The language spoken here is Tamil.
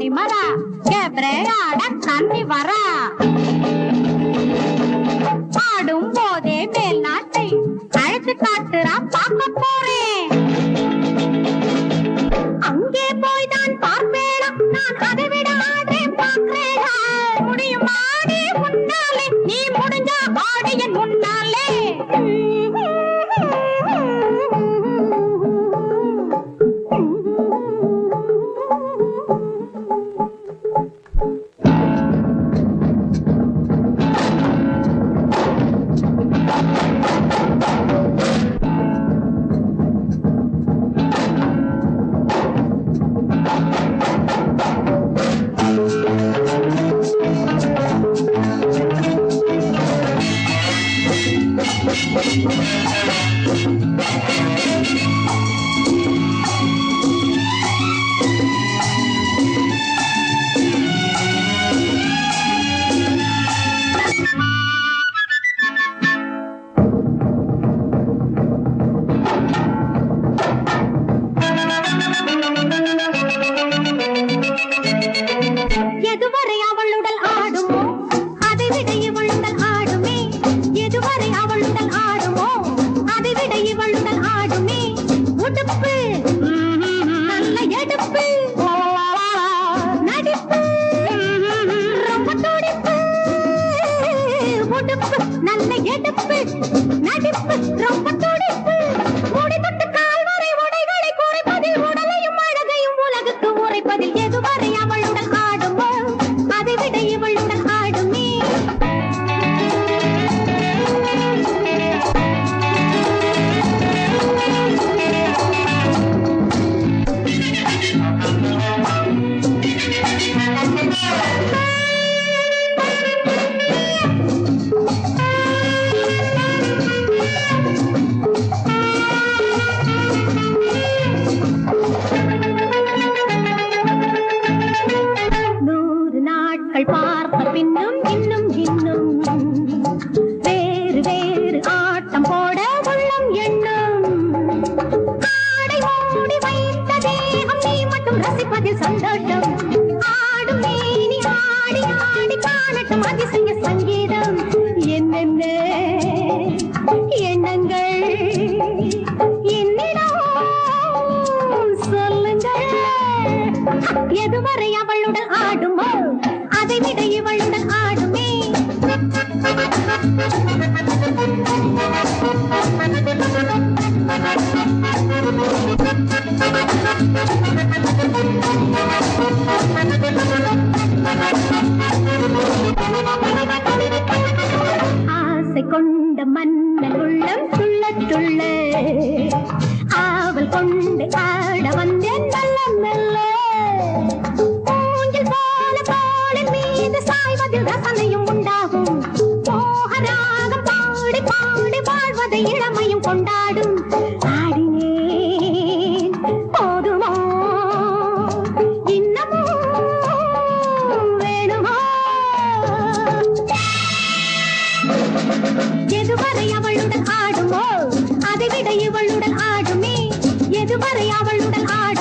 ni más. Thank you. உடுப்பு நல்ல எடுப்பு நடிப்பு ரொம்ப துடி. கொண்டாட்டம் ஆடும் மேனி ஆடி ஆடி பாடட்டும் அதிசய சங்கீதம். என்னென்ன எண்ணங்கள் என்னிடம்? சொல்லுங்கள். எதுவரை அவளுடன் ஆடுமோ? மெல்ல. ஊஞ்சல் போல தோளின் மீது சாய்வதில் ரசனையும் உண்டாகும். மோகராகம் பாடி பாடி வாழ்வதை இளமையும் கொண்டாடும். ஆடினேன் போதுமோ? வேணுமோ? எதுவரை அவளுடன் ஆடுமோ? இவளுடன் ஆடுமே. எதுவரை அவளுடன் ஆடுமோ